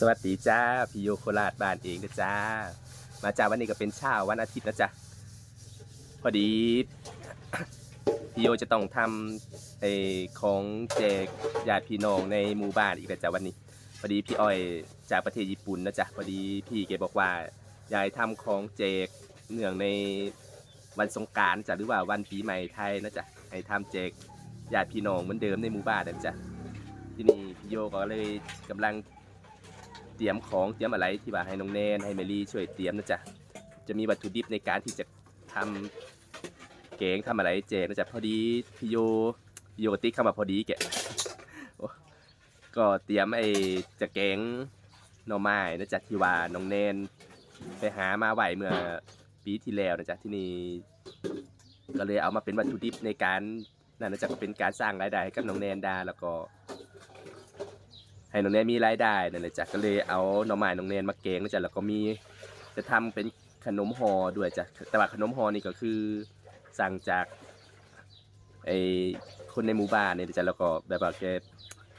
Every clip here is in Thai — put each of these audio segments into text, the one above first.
สวัสดีจ้าพี่โยโคราชบ้านเองนะจ้า มาจ้าวันนี้ก็เป็นเช้าวันอาทิตย์นะจ๊ะพอดีพี่โยจะต้องทำไอ้ของแจกญาติพี่น้องในหมู่บ้านอีกนะจ๊ะวันนี้พอดีพี่อ้อยจากประเทศญี่ปุ่นนะจ๊ะพอดีพี่แกบอกว่ายายทำของแจกเนื่องในวันสงการจ้ะหรือว่าวันปีใหม่ไทยนะจ๊ะให้ทำแจกญาติพี่น้องเหมือนเดิมในหมู่บ้านนะจ๊ะที่นี่พี่โยก็เลยกำลัง เตรียมของเตรียมอะไรที่ว่าให้น้องแนนให้เมลี่ช่วยเตรียมนะจ๊ะจะมีวัตถุดิบในการที่จะทำแกงทำอะไรแจนะจ๊ะพอดีพี่โยพี่โยติ๊กเข้ามาพอดีแกก็เตรียมไอ้จะแกงหน่อไม้นะจ๊ะที่ว่าน้องแนนไปหามาไหวเมื่อปีที่แล้วนะจ๊ะที่นี่ก็เลยเอามาเป็นวัตถุดิบในการนั่นนะจ๊ะก็เป็นการสร้างรายได้ให้กับน้องแนนด้แล้วก็ ให้น้องแนนมีรายได้นั่นแหละจ้ะก็เลยเอาหน่อไม้น้องแนนมาแกงนะจ๊ะแล้วก็มีจะทำเป็นขนมห่อด้วยจ้ะแต่ว่าขนมห่อนี่ก็คือสั่งจากไอคนในหมู่บ้านเนี่ยจ้ะแล้วก็แบบว่าแก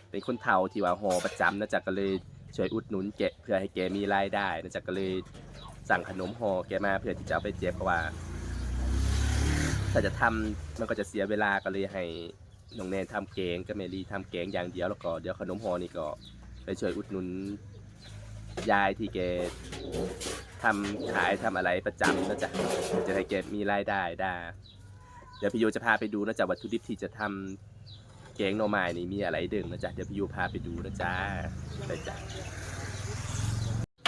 เป็นคนเฒ่าที่ว่าห่อประจำนะจ๊ะก็เลยช่วยอุดหนุนแกเพื่อให้แกมีรายได้นะจ๊ะก็เลยสั่งขนมห่อแกมาเพื่อที่จะเอาไปแจกเพราะว่า ถ้าจะทำมันก็จะเสียเวลาก็เลยให้ น้องแนนทำแกงกับเมลีทำแกงอย่างเดียวแล้วก็เดี๋ยวขนมห่อนี่ก็ไปช่วยอุดหนุนยายที่แกทำขายทำอะไรประจำนะจ๊ะจะให้แกมีรายได้ได้ เดี๋ยวพี่โยจะพาไปดูนะจ๊ะวัตถุดิบที่จะทำแกงหน่อไม้นี่มีอะไรดึงนะจ๊ะเดี๋ยวพี่โยพาไปดูนะจ๊ะไปจ้ะ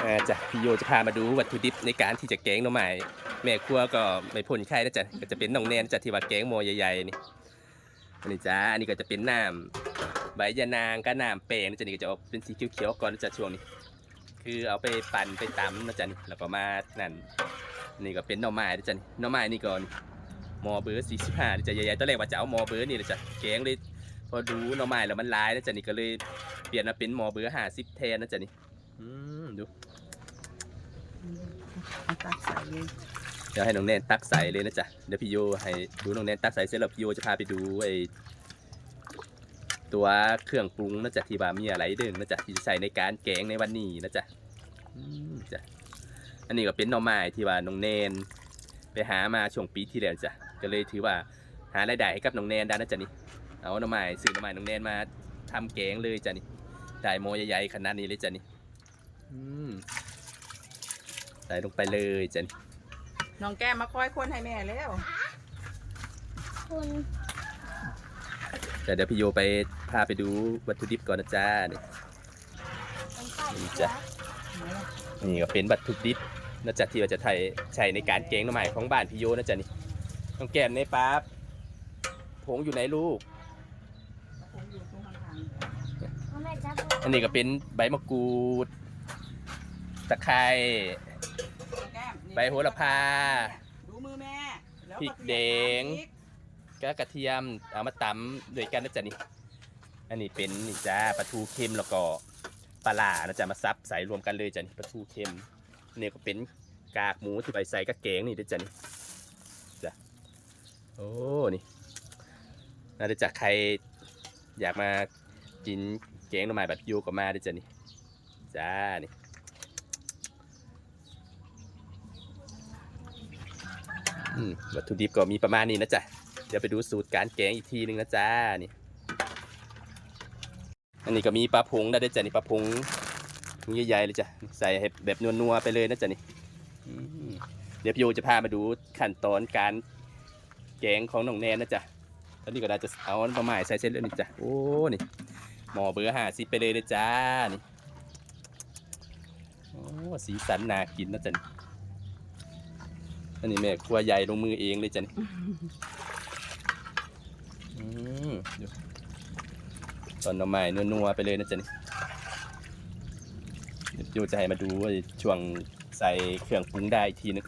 อ่าจ้ะพี่โยจะพามาดูวัตถุดิบในการที่จะแกงหน่อไม้แม่ครัวก็ไม่พ้นใครนะจ๊ะก็จะเป็นน้องแนนจ้ะที่ว่าแกงโมใหญ่ๆนี่ อันนี้จ้า อันนี้ก็จะเป็นน้ำใบยะนางกับน้ำแป้งนะจ๊ะนี่ก็จะออกเป็นสีเขียวๆก่อนนะจ๊ะช่วงนี้ คือเอาไปปั่นไปตำนะจ๊ะนี่แล้วก็มานั่นนี่ก็เป็นหน่อไม้นะจ๊ะนี่หน่อไม้นี่ก่อนหมอเบอร์สี่สิบห้านะจ๊ะใหญ่ๆตอนแรกว่าจะเอาหมอเบอร์นี่นะจ๊ะแกงเลยพอดูหน่อไม้แล้วมันลายนะจ๊ะนี่ก็เลยเปลี่ยนมาเป็นหมอเบอร์ห้าสิบแทนนะจ๊ะนี่อืมดูอาตักใส่เลย ดี๋ยวให้น้องแนนตักใส่เลยนะจ๊ะ เดี๋ยวพี่โยให้ดูน้องแนนตักใส่เสร็จแล้วพี่โยจะพาไปดูไอ้ตัวเครื่องปรุงนะจ๊ะที่ว่ามีอะไรเด้งนะจ๊ะที่จะใส่ในการแกงในวันนี้นะจ๊ะอืมจ้ะอันนี้ก็เป็นหน่อไม้ที่ว่าน้องแนนไปหามาช่วงปีที่แล้วจ้ะก็เลยถือว่าหารายได้ให้กับน้องแนนได้นะจ๊ะนี่เอาหน่อไม้ซื้อหน่อไม้น้องแนนมาทำแกงเลยจ้ะนี่ได้โมใหญ่ๆขนาดนี้เลยจ้ะนี่อืมใส่ลงไปเลยจ้ะนี่ น้องแก้มมาคอยคนให้แม่แล้วคุณแต่เดี๋ยวพี่โยไปพาไปดูวัตถุดิบก่อนนะจ๊ะนี่เป็นข้าวนี่จ้ะนี่ก็เป็นวัตถุดิบนะจ๊ะที่เราจะใช้ใช้ในการแกงหน่อไม้ของบ้านพี่โยนะจ๊ะนี่น้องแก้มในป๊าบผงอยู่ไหนลูกผมอยู่ตรงข้างพ่อแม่จะอันนี้ก็เป็นใบมะกรูดตะไคร้ๆน้องแก้มนี่ ใบโหระพา ดูมือแม่แล้วพริกแดงก็กระเทียมเอามาตำด้วยกันนะจ๊ะนี่ อันนี้เป็นนี่จ้าปลาทูเค็มแล้วก็ปลาล่านะจ๊ะมาซับใส่รวมกันเลยจ้ะนี่ปลาทูเค็มนี่ก็เป็นกากหมูที่ไปใส่กับแกงนี่ด้วยจ้ะนี่จ้ะโอ้นี่น่าจะจากใครอยากมากินแกงหน่อไม้แบบยูก็มาด้วยจ้ะนี่จ้านี่อืม วัตถุดิบก็มีประมาณนี้นะจ๊ะ เดี๋ยวไปดูสูตรการแกงอีกทีหนึงนะจ้านี่ อันนี้ก็มีปลาพงได้ด้วยจ้ะนี่ปลาพงถุงใหญ่ๆเลยจ้ะ ใส่แบบนัวๆไปเลยนะจ๊ะนี่เดี๋ยวพี่โยจะพามาดูขั้นตอนการแกงของน้องแนนนะจ๊ะตอนนี้ก็ได้จะเอาประมาณใส่เส้นเลยนี่จ้ะ โอ้ นี่ หมอเบอร์ห้าสิไปเลยนะจ้านี่ โอ้ สีสันน่ากินนะจ๊ะนี่ อันนี้แม่ครัวใหญ่ลงมือเองเลยจ้ะนี่อืมดูตอนหน่อไม้นัวๆไปเลยนะจ๊ะนี่เดี๋ยวโยจะให้มาดูว่าช่วงใส่เครื่องปรุงได้อีกทีนึง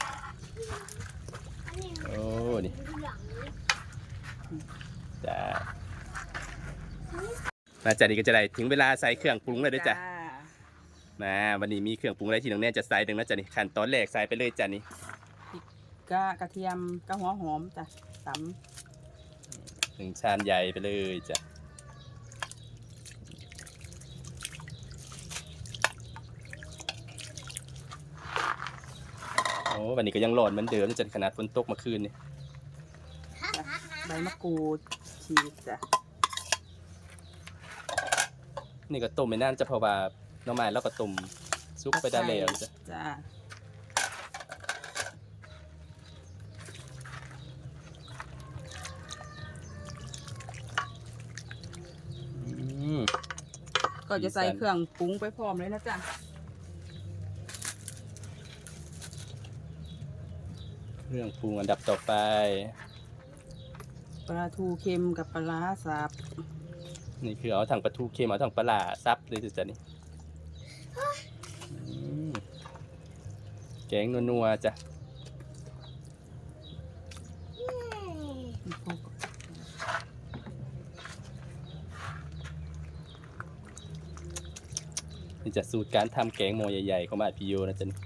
อันนี้โอ้นี่ดูหลังจ้ามาจ้ะนี่ก็จะได้ถึงเวลาใส่เครื่องปรุงเลยด้วยจ้ะมาวันนี้มีเครื่องปรุงอะไรที่น้องแน่จะใส่ดึงนะจ๊ะนี่ขั้นตอนแรกใส่ไปเลยจ้ะนี่ กะกระเทียมกะหัวหอมจ้ะสามหนึ่งชามใหญ่ไปเลยจ้ะโอ้วันนี้ก็ยังร้อนเหมือนเดิมจนขนาดฝนตกเมื่อคืนนี่ำใบมะกรูดชีสจ้ะนี่ก็ต้มไม่นานจะเพราะว่าน้องไม้แล้วก็ต้มซุปไปได้แล้วจ้ะจ้ะ ก็จะใส่เครื่องปรุงไปพร้อมเลยนะจ๊ะเครื่องปรุงอันดับต่อไป ปลาทูเค็มกับปลาร้าสับนี่คือเอาถังปลาทูเค็มเอาถังปลาร้าซับเลยจ้ะนี่อืมแกงนัวๆจ้ะ นี่จะสูตรการทำแกงหม้อใหญ่ๆ ของบ้านพี่โยนะจ๊ะนี่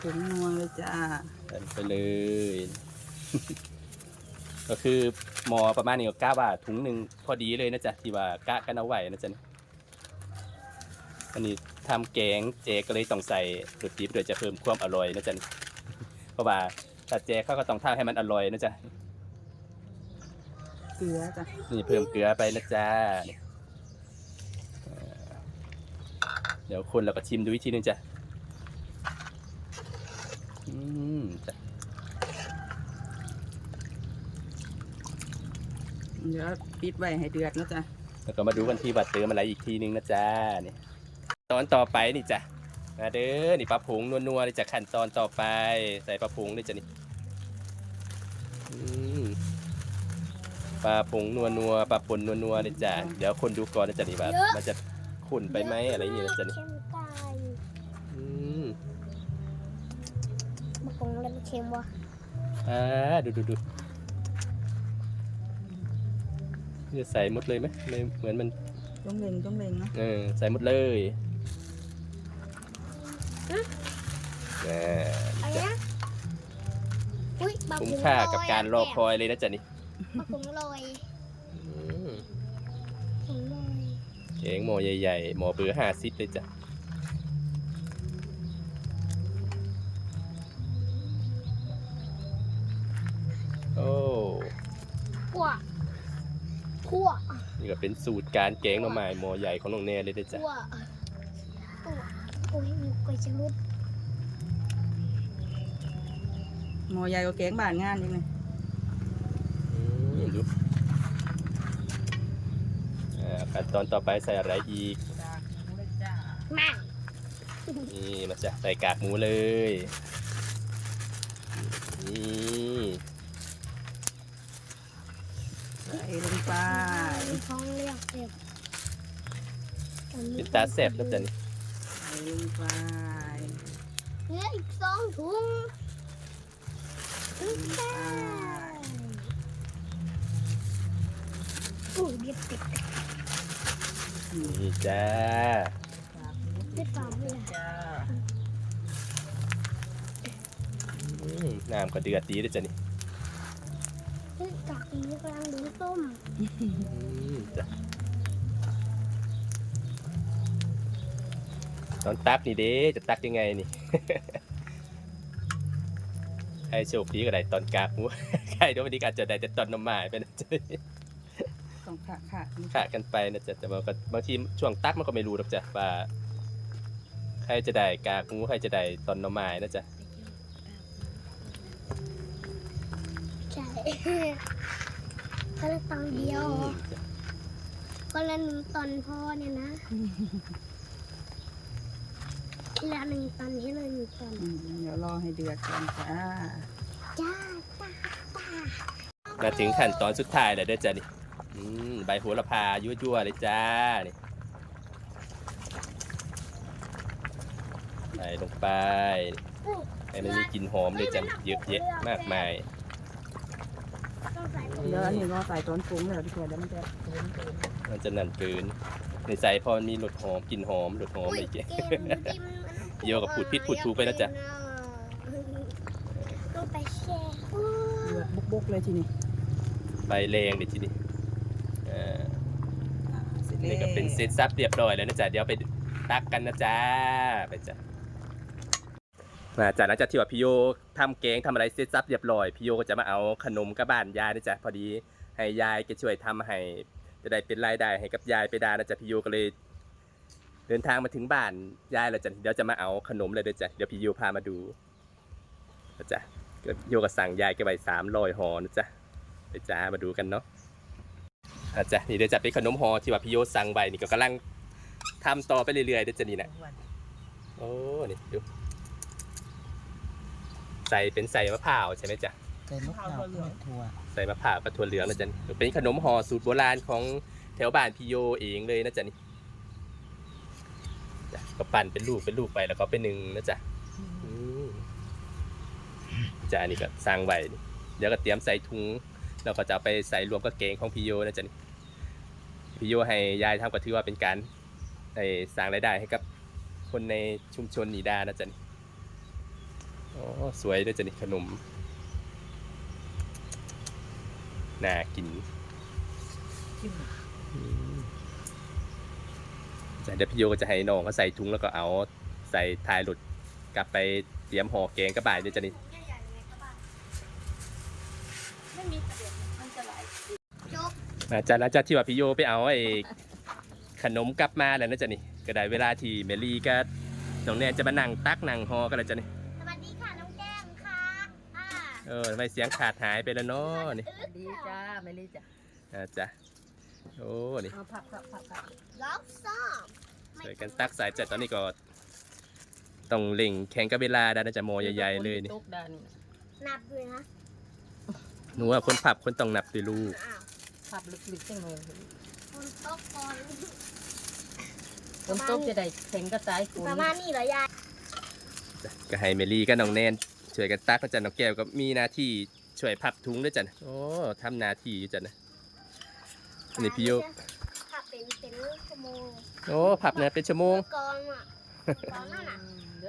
ผงนัวเลยจ้าใส่ลงไปเลย ก็คือหมอประมาณนี้ก็กะว่าถุงหนึ่งพอดีเลยนะจ๊ะที่ว่ากะกันเอาไว้นะจ๊ะนี่อันนี้ทำแกงเจก็เลยต้องใส่รสดีไปด้วยจะเพิ่มความอร่อยนะจ๊ะนี่เพราะว่าถ้าเจเขาก็ต้องทำให้มันอร่อยนะจ๊ะ เกลือจ้ะนี่เพิ่มเกลือไปนะจ๊ะนี่เอ่อเดี๋ยวคนเราก็ชิมดูวิธีนึงจ้ะอืมจ้ะเดี๋ยวปิดไว้ให้เดือดนะจ๊ะแล้วก็มาดูกันที่ว่าเติมอะไรอีกทีนึงนะจ๊ะนี่ตอนต่อไปนี่จ้ะมาเด้อนี่ปลาผงนัวๆนี่จะขั้นตอนต่อไป ใส่ปลาผงนี่จ้ะนี่อืม ปลาผงนัวๆปลาป่นนัวๆนี่จ้ะเดี๋ยวคนดูก่อนนะจ๊ะนี่ว่ามันจะขุ่นไปไหมอะไรอย่างเงี้ยนะจ๊ะนี่เค็มตายอืมมะกงเลยมันเค็มวะอ่าดูดูดูจะใส่หมดเลยไหมไม่เหมือนมันต้องเล็งต้องเล็งเนาะเออใส่หมดเลยเอออะไรนะอุ้ยบะคุ้มผงค่าโยกับการรอคอยเลยนะจ๊ะนี่ บะผงโรยอืมผงโรยเก๋งหมอใหญ่ๆหมอเบอร์ห้าซิดเลยจ้ะโอ้ขั่วขั่วนี่ก็เป็นสูตรการแกงหน่อไม้หมอใหญ่ของน้องแน่เลยนะจ๊ะขั่วขั่วโอ้ยมีกล้วยจะรุดหมอใหญ่กว่าแกงบานงานยังไง อืมดูอ่าขั้นตอนต่อไปใส่อะไรอีกจากหมูเลยจ้ามานี่มาจ้ะใส่กากหมูเลยนี่ใส่ลงไปท้องเรียกเจ็บเป็นตาแสบนะจ๊ะนี่ใส่ลงไปเหลืออีกสองถุงถุงแป้งอู้เบียดติดนี่จ้าจากหมูไม่ฝ่ามือจ้าอืมน้ำก็เดือดดีเลยจ้ะนี่เฮ้ยกากหมูกำลังดนต้มอืมจ้ะตอนตักนี่เด้จะตักยังไงนี่ใครโชคดีก็ได้ตอนกากหมูใครโดนวันนี้ก็อาจจะได้แต่ตอนน้ำหมายไปนะจ๊ะ ต้องขาขาดขาดกันไปนะจ๊ะแต่ว่าก็บางทีช่วงตักมันก็ไม่รู้หรอกจ้ะว่า ใครจะได้กากหมูใครจะได้ตอนหน้ำไม้นะจ๊ะใช่คนละตอนเดียวอืมจ้ะคนละหนึ่งตอนพอเนี่ยนะทีละหนึ่งตอนที่ละหนึ่งตอนอืมเดี๋ยวรอให้เดือดก่อนจ้าจ้าจ้าจ้ามาถึงขั้นตอนสุดท้ายแล้วเด้อจ้ะนี่ อืมใบโหระพายั่วๆเลยจ้านี่ใส่ลงไปให้มันมีกลิ่นหอมเลยจ้ะเยอะแยะมากมายต้องใส่เดี๋ยวอันนี้ก็ใส่ตอนปรุงแล้วดีกว่าเดี๋ยวมันจะเกินเกินมันจะนั่นเกินในใส่พอมันมีรสหอมกลิ่นหอมรสหอมอะไรอย่างเงี้ยโยกับพูดผิดพูดถูกไปนะจ๊ะต้องไปแช่เดือดบุกๆเลยทีนี้ใบแรงเดี๋ยวทีนี้เออ อ่าเสร็จ นี่ก็เป็นเซตซับเรียบร้อยแล้วนะจ๊ะเดี๋ยวไปตักกันนะจ๊ะไปจ้ะมาจากหลังจากที่ว่าพี่โยทำแกงทำอะไรเซตซับเรียบร้อยพี่โยก็จะมาเอาขนมกับบ้านยายนะจ๊ะพอดีให้ยายแกช่วยทำให้จะได้เป็นรายได้ให้กับยายไปได้นะจ๊ะพี่โยก็เลย เดินทางมาถึงบ้านยายแล้วจ้ะเดี๋ยวจะมาเอาขนมเลยเด้อจ้ะเดี๋ยวพี่โยพามาดูนะจ๊ะเดี๋ยวพี่โยก็สั่งยายแกไว้สามร้อยห่อนะจ๊ะไปจ้ามาดูกันเนาะ อาจจะนี่เดี๋ยวจะเป็นขนมห่อที่ว่าพี่โยสั่งไว้นี่ก็กำลังทำต่อไปเรื่อยๆเดี๋ยวจะนี่นะโอ้นี่ดูใส่เป็นใส่มะพร้าวใช่ไหมจ๊ะใส่มะพร้าวกับถั่วใส่มะพร้าวกับถั่วเหลืองนะจ๊ะนี่เป็นขนมห่อสูตรโบราณของแถวบ้านพี่โยเองเลยนะจ๊ะนี่จ้ะก็ปั่นเป็นลูกเป็นลูกไปแล้วก็เป็นหนึ่งนะจ๊ะอืมจ้ะอันนี่ก็สั่งไว้นี่เดี๋ยวก็เตรียมใส่ถุงแล้วก็จะเอาไปใส่รวมกับแกงของพี่โยนะจ๊ะนี่ พี่โยให้ยายทำก็ถือว่าเป็นการไอ้สร้างรายได้ให้กับคนในชุมชนนีดานะจ๊ะนี่โอ้สวยด้วยจ้ะนี่ขนมน่ากินจ้ะเดี๋ยวพี่โยก็จะให้น้องเขาใส่ถุงแล้วก็เอาใส่ทายหลุดกลับไปเตรียมห่อแกงกระบายด้วยจ้ะนี่ ไม่มีประเด็นมันจะไหล จบมาจากหลังจากที่ว่าพี่โยไปเอาไอ้ขนมกลับมาแล้วนะจ๊ะนี่ก็ได้เวลาที่เมลี่ก็น้องแนนจะมานั่งตักนั่งห่อกันแล้วจ้ะนี่สวัสดีค่ะน้องแก้มค่ะอ่าเออทำไมเสียงขาดหายไปแล้วเนาะนี่ดีจ้าไม่รีจ้ะอาจ้ะโอ้นี่เอาผักผักผักผักล็อกซ่อมสวยกันตักสายจัดตอนนี้ก็ต้องเล่งแข่งกับเวลาได้นะจ๊ะโมใหญ่ๆเลยนี่ตุ๊กดานี่นับด้วยนะหนูว่าคนผับคนต้องนับด้วยลูกอ้าว ผับลึกๆจังเลยคนโต๊ะก่อนคนตุ๊กจะได้แข็งก็ตายคุณประมาณนี้เหรอยายจ้ะก็ให้เมลี่กับน้องแนนช่วยกันตักนะจ๊ะน้องแก้วก็มีหน้าที่ช่วยพับถุงด้วยจ้ะนะโอ้ทำหน้าที่อยู่จ้ะนะอันนี้พี่โยถ้าเป็นเป็นชั่วโมงโอ้พับนะเป็นชั่วโมงกองอะกองนั่นน่ะ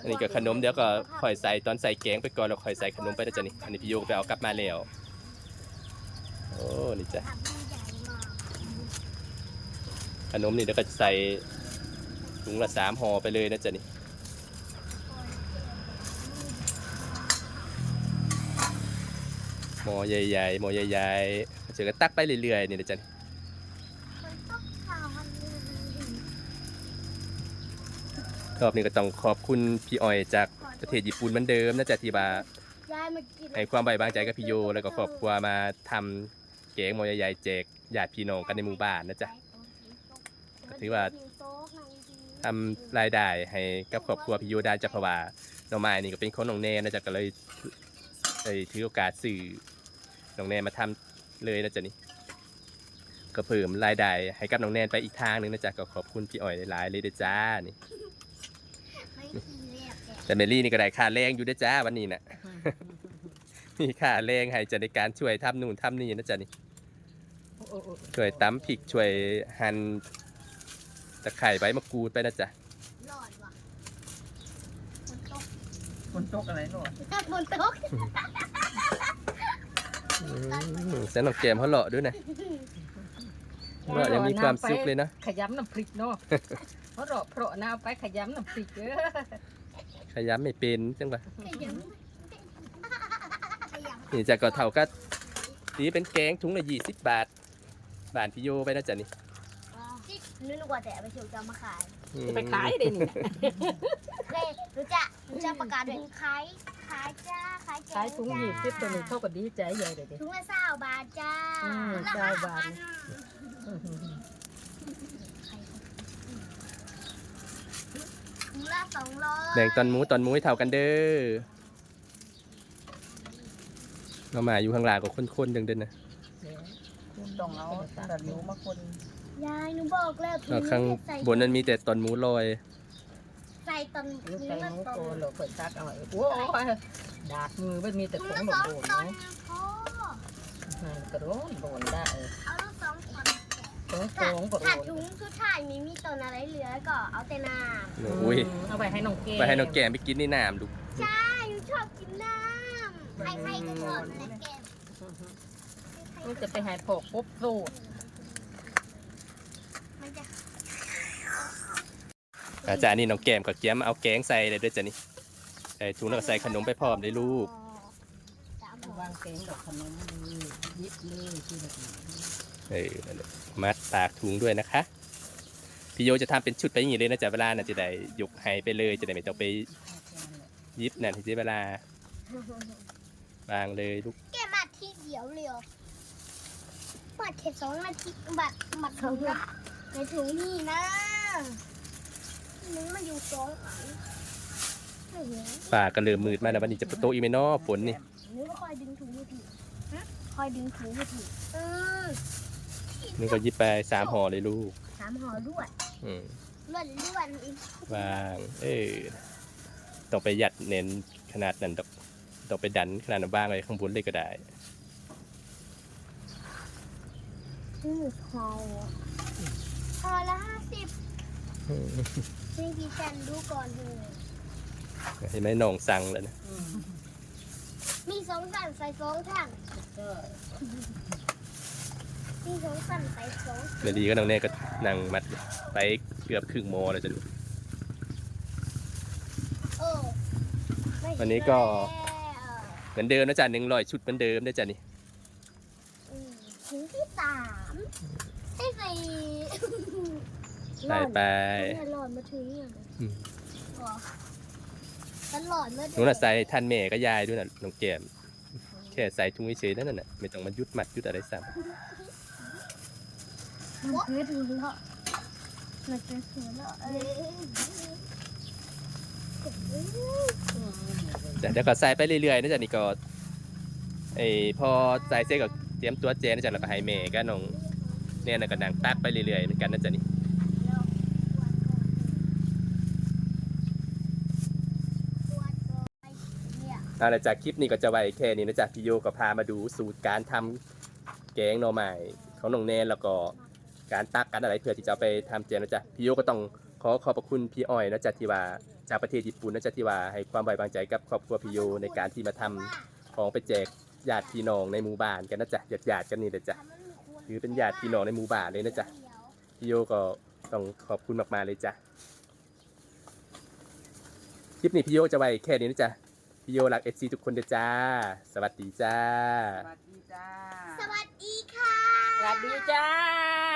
อันนี้ก็ขนมเดี๋ยวก็ค่อยใส่ตอนใส่แกงไปก่อนแล้วค่อยใส่ขนมไปนะจ๊ะนี่อันนี้พี่โยก็ไปเอากลับมาแล้วโอ้นี่จ้ะทำใหญ่มาก ขนมนี่เดี๋ยวก็จะใส่ถุงละสามห่อไปเลยนะจ๊ะนี่หม้อใหญ่ๆหม้อใหญ่ๆเจอกันตักไปเรื่อยๆนี่นะจ๊ะนี่คนโต๊ะข่าวมันเลยรอบนี้ก็ต้องขอบคุณพี่อ้อยจากประเทศญี่ปุ่นเหมือนเดิมนะจ๊ะที่ว่ายายมากินให้ความไว้วางใจกับพี่โยแล้วก็ครอบครัวมาทำแกงหม้อใหญ่ๆแจกญาติพี่น้องกันในหมู่บ้านนะจ๊ะ ก็ถือว่าทำรายได้ให้กับครอบครัวพี่โยได้จากเพราะว่าน้องไม้นี่ก็เป็นคนน้องแนนนะจ๊ะก็เลยเลยถือโอกาสสื่อน้องแนนมาทำเลยนะจ๊ะนี่ก็เพิ่มรายได้ให้กับน้องแนนไปอีกทางหนึ่งนะจ๊ะก็ขอบคุณพี่อ้อยหลายๆเลยเด้อจ้านี่ไม่กินเลยอะแกแต่เมลี่นี่ก็ได้ค่าแรงอยู่เด้อจ้าวันนี้น่ะมีค่าแรงให้จะในการช่วยทำนู่นทำนี่นะจ๊ะนี่โอ้โอ้โอ้ช่วยตำพริกช่วยหั่น ตะไคร้ใบมะกรูดไปนะจ๊ะหลอดว่ะบนโต๊ะคนตุ๊กอะไรหรอบนโต๊ะอืมแสนน้องแกมเขาเลาะด้วยนะเลาะยังมีความสุขเลยนะ ขยำน้ำพริกเนาะเพราะเราเพราะน้าไปขยำน้ำพริกเออขยำไม่เป็นจังปะขยำขยำนี่จะก็เท่าก็ตีเป็นแกงถุงละยี่สิบบาท บานพี่โยไปนะจ๊ะนี่ที่ นึกว่าแต่เอาไปเชียวจะเอามาขายอืมจะไปขายได้นี่นะเล่รู้จะรู้จะประกาศด้วยขายขายจ้าขายแจขายถุงยี่สิบตัวนี้เขาก็ดีใจใหญ่เลยดิ ถุงละเศร้าบาทจ้าอืมละเศร้าบาท ห้ถุงละสองร้อยแบ่งตอนหมูตอนหมูให้เท่ากันเด้อเรามาอยู่ข้างหลังก็คนๆจังเดินนะต้องเอาแต่หนูมาคน ยายหนูบอกแล้วถุแล้วข้างใส่บนนั้นมีแต่ตอนหมูลอย ใส่ตอนลูกถุงไก่ละหมูตอโตนเราเปิดซักเอาไว้โอ้ยดาดมือไม่มีแต่ถุขงองละโดสองนตอนเนาะพอกระโดนโดนได้เอาละสองตอนสองสถ้าองกระโดถ้านถุงสุดท้ายมีมีตอนอะไรเหลือก็เอาแต่น้อุ้ยเอาไปให้น้องเกไปให้น้องแก้มไปกินนี่น้ำลูกำใช่หนูชอบกินน้ำใครๆก็ชอบนะแกมันจะไปให้พอกปุ๊บโซด มันจะ อาจารย์นี่น้องแก้มกับเกียมเอาแกงใส่เลยด้วยจ้ะนี่ใส่ถุงแล้วก็ใส่ขนมไปพร้อมเลยลูกสามห่อวางเกงดอกขนมเลยยิบเลยที่แบบนี้เออนั่นแหละมัดปากถุงด้วยนะคะพี่โยจะทำเป็นชุดไปอย่างนี้เลยนะจ๊ะเวลาน่ะจะได้ยกให้ไปเลยจะได้ไม่ต้องไปแค่นั้นแหละยิบนั่นที่เสียเวลาวางเลยลูกแกมาทีเดียวเลยเหรอมาแค่สองนาทีบัดบัดถึงนะไปถึงนี่นะ มึงมาอยู่สองอันโอ้โหปากก็เริ่มมืดมาแล้ววันนี้จะประตูอีเมนอฝนนี่นึกว่าคอยดึงถุงมือถือฮะคอยดึงถุงมือถือเออนี่ก็ยิบไปสามห่อเลยลูกสามห่อด้วยอืมล้วนล้วนอีกวางเออต้องไปยัดเน้นขนาดนั้นดอกต้องไปดันขนาดนั้นบ้างเลยข้างบนเลยก็ได้อืมห่อห่อละห้าสิบ อืมนี่พี่ฉันดูก่อนเลยเห็นไหมน้องสั่งแล้วนะอืมมีสองสั่นใส่สองถังก็มีสองสั่นใส่สองเดี๋ยวดีก็น้องเน่ก็นั่งมัดไปเกือบครึ่งโมงเลยจะลูกเออไม่วันนี้ก็ แล้วเหมือนเดิมนะจ๊ะหนึ่งร้อยชุดเหมือนเดิมนะจ๊ะนี่อืมถึงที่สามให้สี่ไปไปหลอดมาถึงเนี่ยอืมตลอดมาหนูน่ะใส่ท่านแม่ก็ยายด้วยนะน้องแก้มแค่ใส่ถุงเฉยๆนั่นน่ะไม่ต้องมายุดมัดยุดอะไรซ้มันคือถึงแล้วมันจะถึงแล้วเออำแต่เดี๋ยวก็ใส่ไปเรื่อยๆนะจ๊ะนี่ก็ไอ้พอใส่เสร็จก็เตรียมตัวเจนะจ๊ะแล้วก็ให้แม่ก็น้องเนี่ยนะก็นั่งตักไปเรื่อยๆเหมือนกันนะจ๊ะนี่ เอาละจากคลิปนี้ก็จะไว้แค่นี้นะจ๊ะพี่โยก็พามาดูสูตรการทำแกงหน่อไม้ของน้องแนนแล้วก็การตักกันอะไรเพื่อที่จะไปทำเจนะจ๊ะพี่โยก็ต้องขอขอบพระคุณพี่อ้อยนะจ๊ะที่ว่าจากประเทศญี่ปุ่นนะจ๊ะที่ว่าให้ความไว้วางใจกับครอบครัวพี่โยในการที่มาทำของไปแจกญาติพี่น้องในหมู่บ้านกันนะจ๊ะญาติญาติกันนี่เลยจ้ะถือเป็นญาติพี่น้องในหมู่บ้านเลยนะจ๊ะพี่โยก็ต้องขอบคุณมากๆเลยจ้ะคลิปนี้พี่โยจะไว้แค่นี้นะจ๊ะ พี่โยรักเอซีทุกคนเด้อจ้า สวัสดีจ้า สวัสดีจ้า สวัสดีค่ะ สวัสดีจ้า